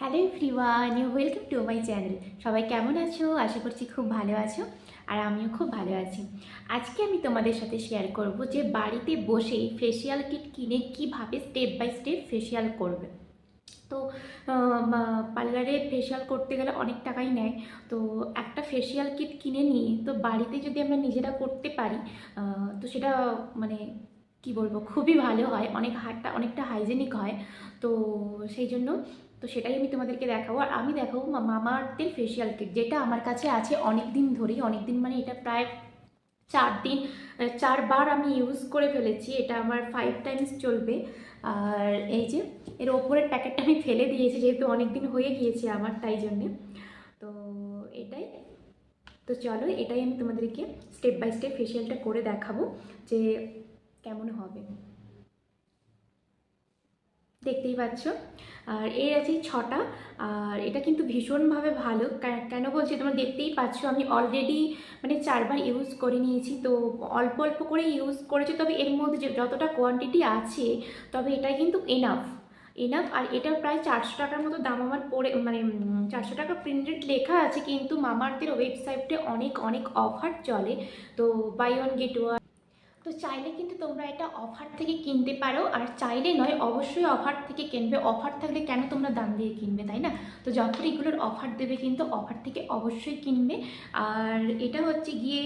Hello everyone welcome to my channel সবাই কেমন আছো? আশা করছি খুব ভালো আছো, আর আমিও খুব ভালো আছি। আজকে আমি তোমাদের সাথে শেয়ার করব যে বাড়িতে বসেই ফেসিয়াল কিট কিনে কীভাবে স্টেপ বাই স্টেপ ফেসিয়াল করবে। তো পার্লারে ফেসিয়াল করতে গেলে অনেক টাকাই নেয়। তো, একটা ফেসিয়াল কিট কিনে নিয়ে, তো বাড়িতে যদি আমরা নিজেরা করতে পারি তো সেটা মানে কি বলব, খুবই ভালো হয়। অনেক হাতটা অনেকটা হাইজেনিক হয়। তো, সেই জন্য তো সেটাই আমি তোমাদেরকে দেখাবো। আর আমি দেখাবো মামা আর্থের ফেসিয়াল কিট যেটা আমার কাছে আছে অনেক দিন ধরেই অনেক দিন মানে এটা প্রায় চার দিন চারবার আমি ইউজ করে ফেলেছি। এটা আমার ফাইভ টাইমস চলবে। আর এই যে, এর ওপরের প্যাকেটটা আমি ফেলে দিয়েছি, যেহেতু অনেক দিন হয়ে গিয়েছে আমার, তাই জন্যে। তো এটাই। তো চলো, এটাই আমি তোমাদেরকে স্টেপ বাই স্টেপ ফেসিয়ালটা করে দেখাবো যে কেমন হবে। দেখতেই পাচ্ছ। আর এর আছে ছটা। আর এটা কিন্তু ভীষণভাবে ভালো। কেন বলছি তোমরা দেখতেই পাচ্ছ, আমি অলরেডি মানে চারবার ইউজ করে নিয়েছি। তো অল্প অল্প করে ইউজ করেছি, তবে এর মধ্যে যে যতটা কোয়ান্টিটি আছে, তবে এটা কিন্তু এনাফ এনাফ আর এটা প্রায় চারশো টাকার মতো দাম আমার পড়ে মানে চারশো টাকা প্রিন্টেড লেখা আছে, কিন্তু মামার্থের ওয়েবসাইটে অনেক অনেক অফার চলে। তো বাই ওয়ান গেট ওয়ান তো চাইলে কিন্তু তোমরা এটা অফার থেকে কিনতে পারো। আর চাইলে নয়, অবশ্যই অফার থেকে কিনবে। অফার থাকলে কেন তোমরা দাম দিয়ে কিনবে, তাই না? তো যখন এগুলোর অফার দেবে কিন্তু অফার থেকে অবশ্যই কিনবে। আর এটা হচ্ছে গিয়ে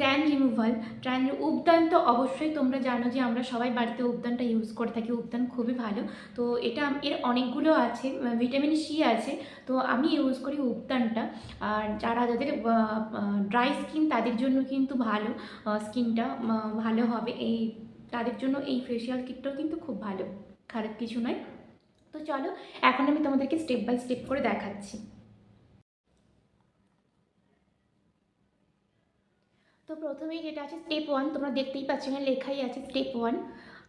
ট্যান রিমুভাল ট্যান উবদান তো অবশ্যই তোমরা জানো যে আমরা সবাই বাড়িতে উবদানটা ইউজ করে থাকি। উবদান খুবই ভালো। তো এটা এর অনেকগুলো আছে ভিটামিন সি আছে। তো আমি ইউজ করি উবদানটা। আর যারা যাদের ড্রাই স্কিন তাদের জন্য কিন্তু ভালো স্কিনটা ভালো হবে। এই, তাদের জন্য এই ফেসিয়াল কিটটাও কিন্তু খুব ভালো। খারাপ কিছু নয়। তো চলো, এখন আমি তোমাদেরকে স্টেপ বাই স্টেপ করে দেখাচ্ছি। তো প্রথমেই যেটা আছে স্টেপ ওয়ান তোমরা দেখতেই পাচ্ছ এখানে লেখাই আছে স্টেপ ওয়ান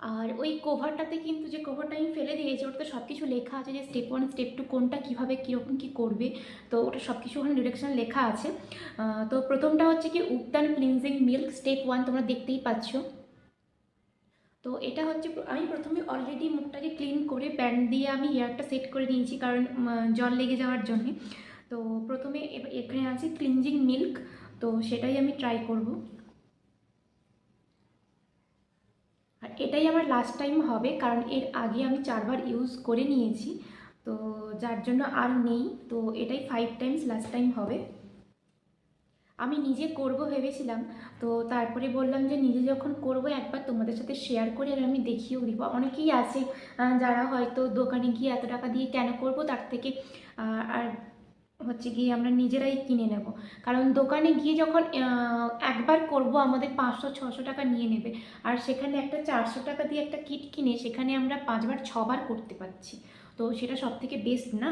আর ওই কভারটাতে কিন্তু যে কভারটা আমি ফেলে দিয়েছি, ওটাতে সব কিছু লেখা আছে যে স্টেপ ওয়ান স্টেপ টু কোনটা কীভাবে, কীরকম কী করবে। তো ওটা সব কিছু ওখানে ডিরেকশন লেখা আছে। তো প্রথমটা হচ্ছে কি Ubtan cleansing milk step one তোমরা দেখতেই পাচ্ছ। তো এটা হচ্ছে আমি প্রথমে অলরেডি মুখটাকে ক্লিন করে ব্যান্ড দিয়ে আমি হেয়ারটা সেট করে নিয়েছি কারণ জল লেগে যাওয়ার জন্যে। তো প্রথমে এখানে আছে ক্লিনজিং মিল্ক তো সেটাই আমি ট্রাই করব আর এটাই আমার লাস্ট টাইম হবে, কারণ এর আগে আমি চারবার ইউজ করে নিয়েছি। তো যার জন্য আর নেই, তো এটাই ফাইভ টাইমস লাস্ট টাইম হবে। আমি নিজে করব ভেবেছিলাম, তো তারপরে বললাম যে নিজে যখন করব, একবার তোমাদের সাথে শেয়ার করে আর আমি দেখিয়েও দিব। অনেকেই আছে যারা হয়তো দোকানে গিয়ে এত টাকা দিয়ে কেন করব, তার থেকে আর হচ্ছে গিয়ে আমরা নিজেরাই কিনে নেব। কারণ দোকানে গিয়ে যখন একবার করব, আমাদের পাঁচশো, ছশো টাকা নিয়ে নেবে। আর সেখানে একটা চারশো টাকা দিয়ে একটা কিট কিনে, সেখানে আমরা পাঁচবার, ছবার করতে পারছি। তো সেটা সব থেকে বেস্ট না?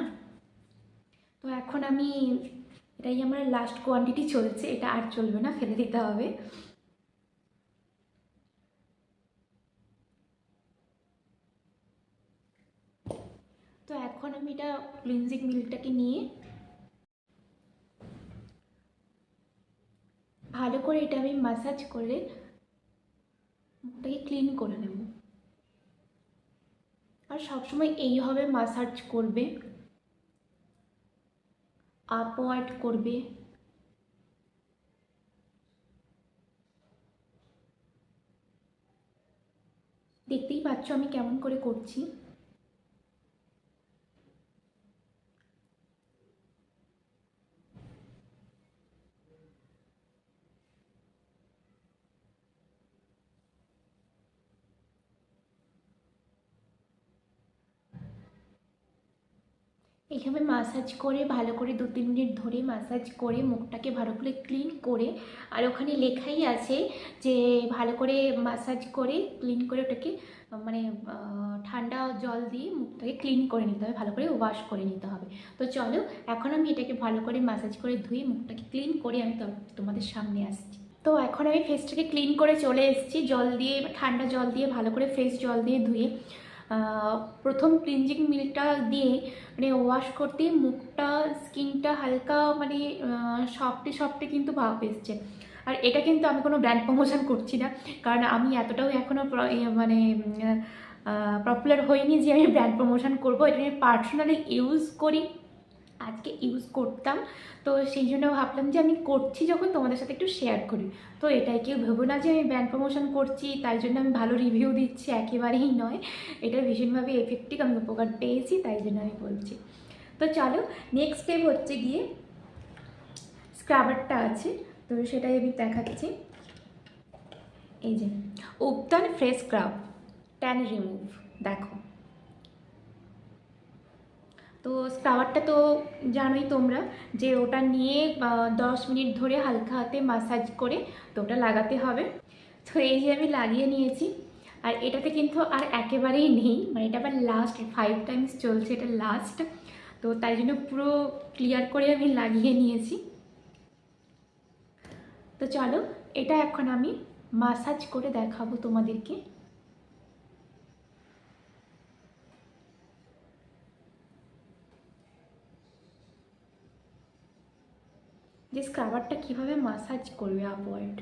তো এখন আমি, এটাই আমার লাস্ট কোয়ান্টিটি চলছে। এটা আর চলবে না, ফেলে দিতে হবে। তো এখন আমি এটা ক্লিনজিং মিল্কটাকে নিয়ে ভালো করে এটা আমি মাসাজ করে মুখটাকে ক্লিন করে নেব। আর সবসময় এইভাবে মাসাজ করবে আপওয়ার্ড করবে। দেখতেই পাচ্ছ আমি কেমন করে করছি। এইভাবে মাসাজ করে, ভালো করে দু তিন মিনিট ধরে মাসাজ করে, মুখটাকে ভালো করে ক্লিন করে, আর ওখানে লেখাই আছে যে ভালো করে মাসাজ করে ক্লিন করে ওটাকে মানে ঠান্ডা জল দিয়ে মুখটাকে ক্লিন করে নিতে হবে, ভালো করে ওয়াশ করে নিতে হবে। তো চলো, এখন আমি এটাকে ভালো করে মাসাজ করে ধুয়ে মুখটাকে ক্লিন করে আমি তোমাদের সামনে আসছি। তো এখন আমি ফেসটাকে ক্লিন করে চলে এসেছি, জল দিয়ে, ঠান্ডা জল দিয়ে, ভালো করে ফ্রেশ জল দিয়ে ধুয়ে। প্রথম ক্লিনজিং মিল্কটা দিয়ে মানে ওয়াশ করতে মুখটা স্কিনটা হালকা মানে সফটে সফটে কিন্তু ভাব এসছে। আর এটা কিন্তু আমি কোনো ব্র্যান্ড প্রমোশন করছি না, কারণ আমি এতটাও এখনও মানে পপুলার হইনি যে আমি ব্র্যান্ড প্রমোশন করব। এটা আমি পার্সোনালি ইউজ করি। আজকে ইউজ করতাম। তো সেই জন্য ভাবলাম যে আমি করছি যখন তোমাদের সাথে একটু শেয়ার করি। তো এটাই কেউ ভেবো না যে আমি ব্র্যান্ড প্রমোশন করছি, তাই জন্য আমি ভালো রিভিউ দিচ্ছি, একেবারেই নয়। এটা ভীষণভাবে এফেক্টিভ আমি উপকার পেয়েছি, তাই জন্য আমি বলছি। তো চলো নেক্সট স্টেপ হচ্ছে গিয়ে স্ক্রাবারটা আছে। তো সেটাই আমি দেখাচ্ছি। এই যে Ubtan fresh scrub tan remove দেখো। তো স্ক্রাবারটা তো জানোই তোমরা যে ওটা নিয়ে দশ মিনিট ধরে হালকা হাতে মাসাজ করে তো ওটা লাগাতে হবে। তো এই যে আমি লাগিয়ে নিয়েছি। আর এটাতে কিন্তু আর একেবারেই নেই মানে এটা আবার লাস্ট ফাইভ টাইমস চলছে এটা লাস্ট তো তাই জন্য পুরো ক্লিয়ার করে আমি লাগিয়ে নিয়েছি। তো চলো, এটা এখন আমি মাসাজ করে দেখাবো তোমাদেরকে। স্ক্রাবারটা কীভাবে মাসাজ করবে আপওয়ার্ড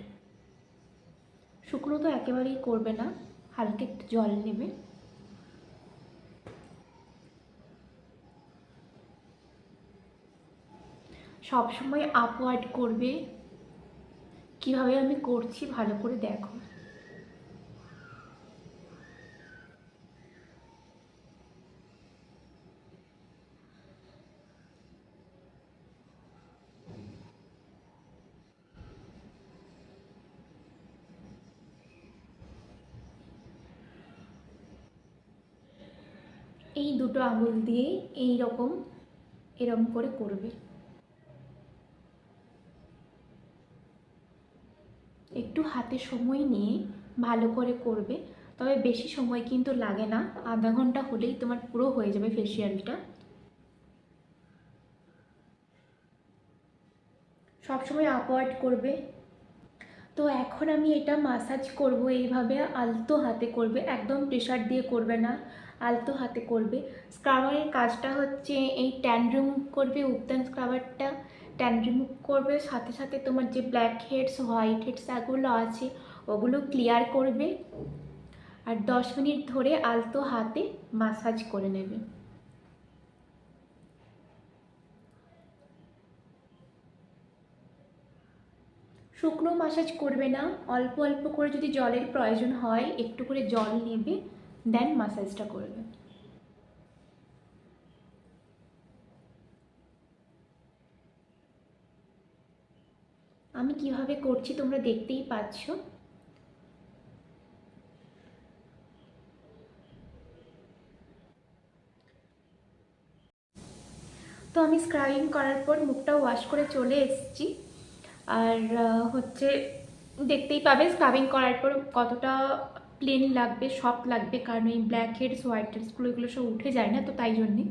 শুকনো তো একেবারেই করবে না, হালকা একটু জল নেবে। সবসময় আপওয়ার্ড করবে। কীভাবে আমি করছি ভালো করে দেখো। এই দুটো আঙুল দিয়ে এই রকম এরকম করে করবে। একটু হাতে সময় নিয়ে ভালো করে করবে, তবে বেশি সময় কিন্তু লাগে না। আধা ঘণ্টা হলেই তোমার পুরো হয়ে যাবে ফেসিয়ালটা সবসময় আপওয়ার্ড করবে। তো এখন আমি এটা মাসাজ করব, এইভাবে আলতো হাতে করবে, একদম প্রেশার দিয়ে করবে না। আলতো হাতে করবে। স্ক্রাবারের কাজটা হচ্ছে এই ট্যান রিমুভ করবে, উত্তান স্ক্রাবারটা ট্যান রিমুভ করবে। সাথে সাথে তোমার যে ব্ল্যাক হেডস হোয়াইট হেডস এগুলো আছে, ওগুলো ক্লিয়ার করবে আর দশ মিনিট ধরে আলতো হাতে মাসাজ করে নেবে। শুকনো মাসাজ করবে না, অল্প অল্প করে যদি জলের প্রয়োজন হয়, একটু করে জল নেবে। দেন মাসাজটা করবে আমি কীভাবে করছি তোমরা দেখতেই পাচ্ছ। তো আমি স্ক্রাবিং করার পর মুখটা ওয়াশ করে চলে এসেছি। আর হচ্ছে, দেখতেই পাবে স্ক্রাবিং করার পর কতটা প্লেন লাগবে সফট লাগবে, কারণ এই ব্ল্যাক হেডস হোয়াইট হেডসগুলো এগুলো সব উঠে যায় না, তো তাই জন্যে।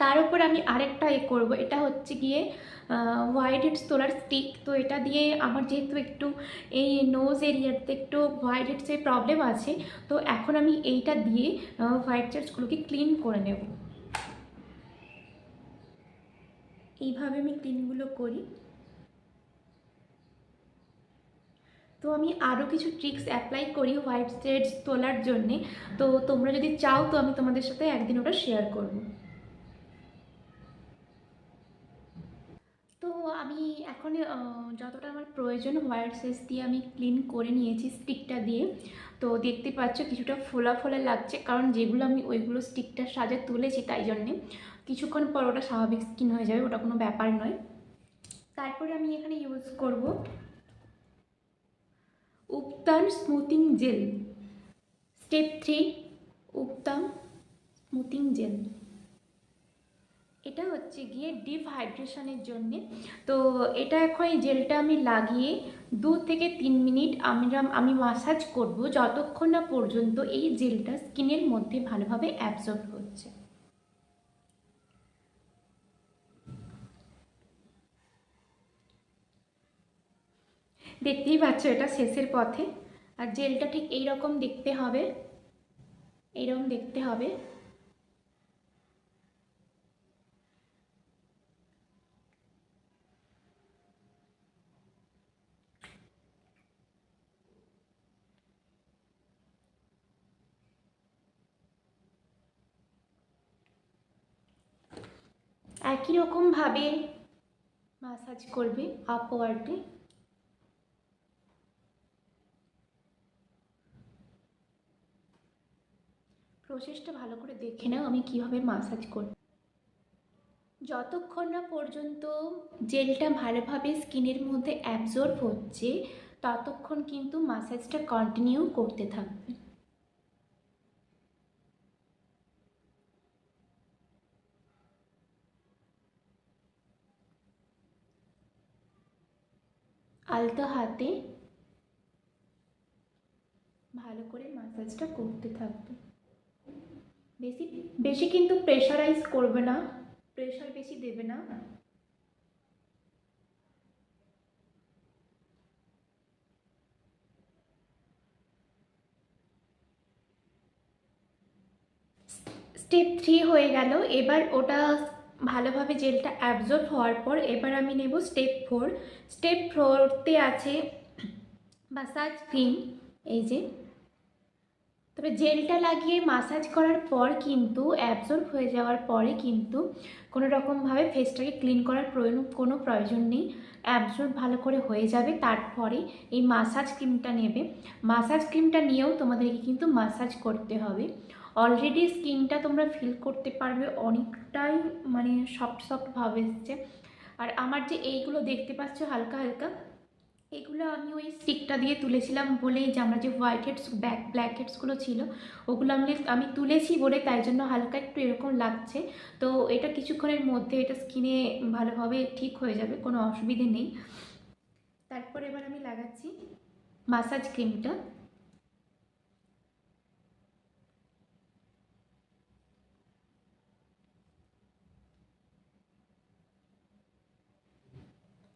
তার উপর আমি আরেকটা এ করব, এটা হচ্ছে গিয়ে হোয়াইট হেডস তোলার স্টিক তো এটা দিয়ে আমার যেহেতু একটু এই নোজ এরিয়াতে একটু হোয়াইট হেডসের প্রবলেম আছে, তো এখন আমি এইটা দিয়ে হোয়াইট হেডসগুলোকে ক্লিন করে নেব। এইভাবে আমি ক্লিনগুলো করি। তো আমি আরও কিছু ট্রিক্স অ্যাপ্লাই করি হোয়াইট হেডস তোলার জন্যে। তো তোমরা যদি চাও তো আমি তোমাদের সাথে একদিন ওটা শেয়ার করব। তো আমি এখন যতটা আমার প্রয়োজন হোয়াইট সেস দিয়ে আমি ক্লিন করে নিয়েছি স্টিকটা দিয়ে। তো দেখতে পাচ্ছ কিছুটা ফোলা ফোলা লাগছে, কারণ যেগুলো আমি ওইগুলো স্টিকটার সাজে তুলেছি তাই জন্যে। কিছুক্ষণ পর ওটা স্বাভাবিক স্কিন হয়ে যাবে, ওটা কোনো ব্যাপার নয়। তারপরে আমি এখানে ইউজ করব Ubtan smoothing gel step three Ubtan smoothing gel এটা হচ্ছে গিয়ে ডিপ হাইড্রেশনের জন্যে। তো এটা এখন এই জেলটা আমি লাগিয়ে দু থেকে তিন মিনিট আমরা, আমি মাসাজ করব, যতক্ষণ না পর্যন্ত এই জেলটা স্কিনের মধ্যে ভালোভাবে অ্যাবজর্ব দেখতেই পাচ্ছ এটা শেষের পথে। আর জেলটা ঠিক এই রকম দেখতে হবে। এইরকম দেখতে হবে। একই রকমভাবে মাসাজ করবে আপওয়ার্ডে প্রসেসটা ভালো করে দেখে নাও আমি কীভাবে মাসাজ করব যতক্ষণ না পর্যন্ত জেলটা ভালোভাবে স্কিনের মধ্যে অ্যাবজর্ব হচ্ছে, ততক্ষণ কিন্তু মাসাজটা কন্টিনিউ করতে থাকবে। আলতো হাতে ভালো করে মাসাজটা করতে থাকবে। বেশি বেশি কিন্তু প্রেশারাইজ করবে না। প্রেশার বেশি দেবে না। স্টেপ থ্রি হয়ে গেল। এবার ওটা ভালোভাবে জেলটা অ্যাবজর্ব হওয়ার পর এবার আমি নেব স্টেপ ফোর স্টেপ ফোরতে আছে মাসাজ ক্রিম এই যে। তবে জেলটা লাগিয়ে মাসাজ করার পর কিন্তু অ্যাবজর্ব হয়ে যাওয়ার পরে কিন্তু কোনো রকমভাবে ফেসটাকে ক্লিন করার প্রয়োজন কোনো প্রয়োজন নেই। অ্যাবজর্ব ভালো করে হয়ে যাবে, তারপরে এই মাসাজ ক্রিমটা নেবে। মাসাজ ক্রিমটা নিয়েও তোমাদেরকে কিন্তু মাসাজ করতে হবে। অলরেডি স্কিনটা তোমরা ফিল করতে পারবে অনেকটাই মানে সফট সফট ভাব এসছে। আর আমার যে এইগুলো দেখতে পাচ্ছ হালকা হালকা এগুলো আমি ওই স্টিকটা দিয়ে তুলেছিলাম বলেই যে আমরা যে হোয়াইট হেডস ব্যাক ব্ল্যাক হেডসগুলো ছিল, ওগুলো আমি আমি তুলেছি বলে তাই জন্য হালকা একটু এরকম লাগছে। তো এটা কিছুক্ষণের মধ্যে এটা স্কিনে ভালোভাবে ঠিক হয়ে যাবে, কোনো অসুবিধে নেই। তারপর এবার আমি লাগাচ্ছি মাসাজ ক্রিমটা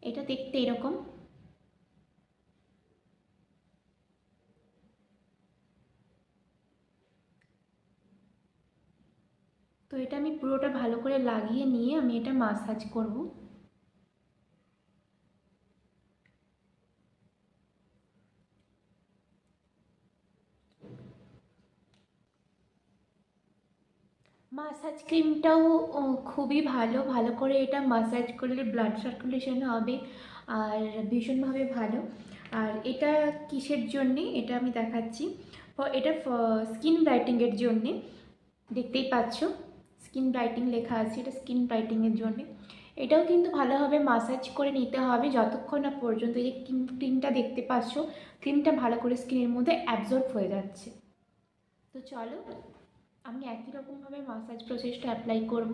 এটা দেখতে এরকম। এটা আমি পুরোটা ভালো করে লাগিয়ে নিয়ে আমি এটা মাসাজ করব। মাসাজ ক্রিমটাও খুবই ভালো। ভালো করে এটা মাসাজ করলে ব্লাড সার্কুলেশন হবে আর ভীষণভাবে ভালো। আর এটা কিসের জন্যে? এটা আমি দেখাচ্ছি। এটা স্কিন ব্রাইটিংয়ের জন্যে। দেখতেই পাচ্ছ? স্কিন ব্রাইটিং লেখা আছে এটা স্কিন ব্রাইটিংয়ের জন্যে। এটাও কিন্তু ভালোভাবে মাসাজ করে নিতে হবে যতক্ষণ না পর্যন্ত যে ক্রিমটা দেখতে পাচ্ছ ক্রিমটা ভালো করে স্কিনের মধ্যে অ্যাবজর্ব হয়ে যাচ্ছে। তো চলো, আমি একই রকমভাবে মাসাজ প্রসেসটা অ্যাপ্লাই করব।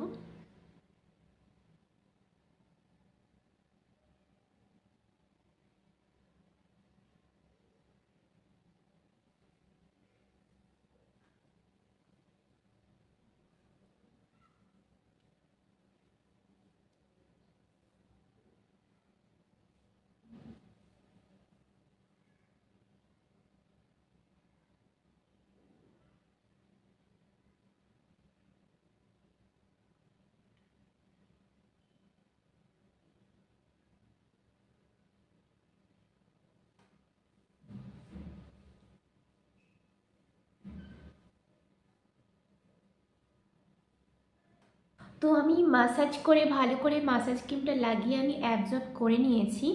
তো আমি মাসাজ করে, ভালো করে মাসাজ ক্রিমটা লাগিয়ে আমি অ্যাবজর্ব করে নিয়েছি।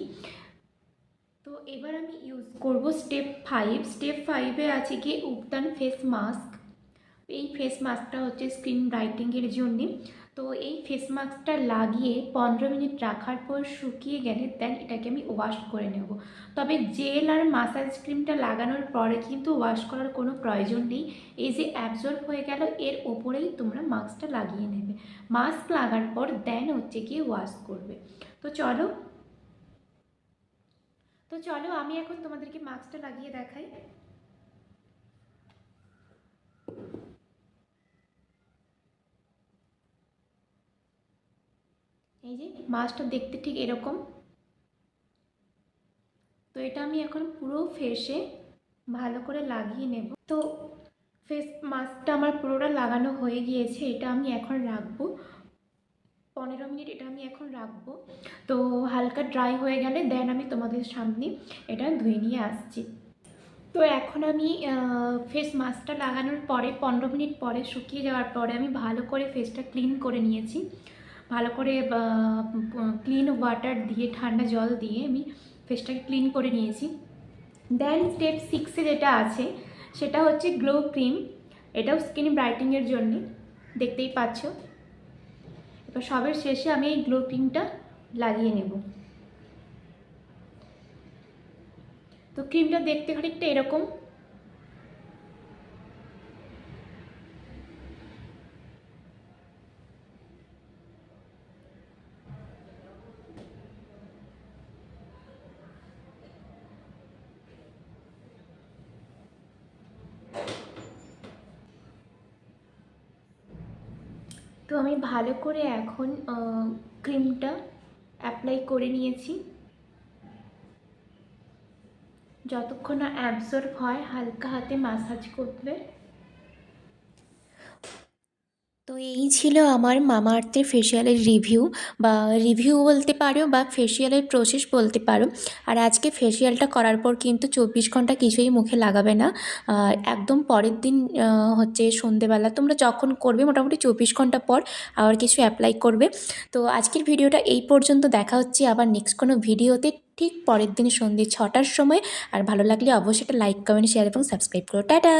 তো এবার আমি ইউজ করব স্টেপ ফাইভ স্টেপ ফাইভে আছে কি উপতান ফেস মাস্ক এই ফেস মাস্কটা হচ্ছে স্ক্রিন ব্রাইটিংয়ের জন্যে। তো এই ফেস মাস্কটা লাগিয়ে পনেরো মিনিট রাখার পর শুকিয়ে গেলে দেন এটাকে আমি ওয়াশ করে নেব। তবে জেল আর মাসাজ ক্রিমটা লাগানোর পরে কিন্তু ওয়াশ করার কোনো প্রয়োজন নেই। এই যে অ্যাবজর্ব হয়ে গেল, এর ওপরেই তোমরা মাস্কটা লাগিয়ে নেবে। মাস্ক লাগার পর দেন হচ্ছে গিয়ে ওয়াশ করবে। তো চলো তো চলো আমি এখন তোমাদেরকে মাস্কটা লাগিয়ে দেখাই। এই যে মাছটা দেখতে ঠিক এরকম। তো এটা আমি এখন পুরো ফেসে ভালো করে লাগিয়ে নেব। তো ফেস মাস্কটা আমার পুরোটা লাগানো হয়ে গিয়েছে, এটা আমি এখন রাখব। পনেরো মিনিট এটা আমি এখন রাখব। তো হালকা ড্রাই হয়ে গেলে দেন আমি তোমাদের সামনে এটা ধুয়ে নিয়ে আসছি। তো এখন আমি ফেস মাস্কটা লাগানোর পরে, পনেরো মিনিট পরে শুকিয়ে যাওয়ার পরে আমি ভালো করে ফেসটা ক্লিন করে নিয়েছি। ভালো করে ক্লিন ওয়াটার দিয়ে, ঠান্ডা জল দিয়ে আমি ফেসটাকে ক্লিন করে নিয়েছি। দেন স্টেপ সিক্সে যেটা আছে, সেটা হচ্ছে গ্লো ক্রিম এটাও স্কিন ব্রাইটিংয়ের জন্য, দেখতেই পাচ্ছ। এবার সবের শেষে আমি এই গ্লো ক্রিমটা লাগিয়ে নেব। তো ক্রিমটা দেখতে খানিকটা এরকম। তো আমি ভালো করে এখন ক্রিমটা অ্যাপ্লাই করে নিয়েছি। যতক্ষণ না অ্যাবজর্ব হয়, হালকা হাতে মাসাজ করবে তো এই ছিল আমার মামা আর্থের ফেসিয়ালের রিভিউ বা রিভিউ বলতে পারো বা ফেসিয়ালের প্রসেস বলতে পারো। আর আজকে ফেসিয়ালটা করার পর কিন্তু চব্বিশ ঘণ্টা কিছুই মুখে লাগাবে না। একদম পরের দিন হচ্ছে সন্ধেবেলা তোমরা যখন করবে মোটামুটি চব্বিশ ঘণ্টা পর আবার কিছু অ্যাপ্লাই করবে। তো আজকের ভিডিওটা এই পর্যন্ত, দেখা হচ্ছে আবার নেক্সট কোনো ভিডিওতে ঠিক পরের দিন সন্ধ্যে ছটার সময়। আর ভালো লাগলে অবশ্যই একটা লাইক কমেন্ট শেয়ার এবং সাবস্ক্রাইব করো। টাটা!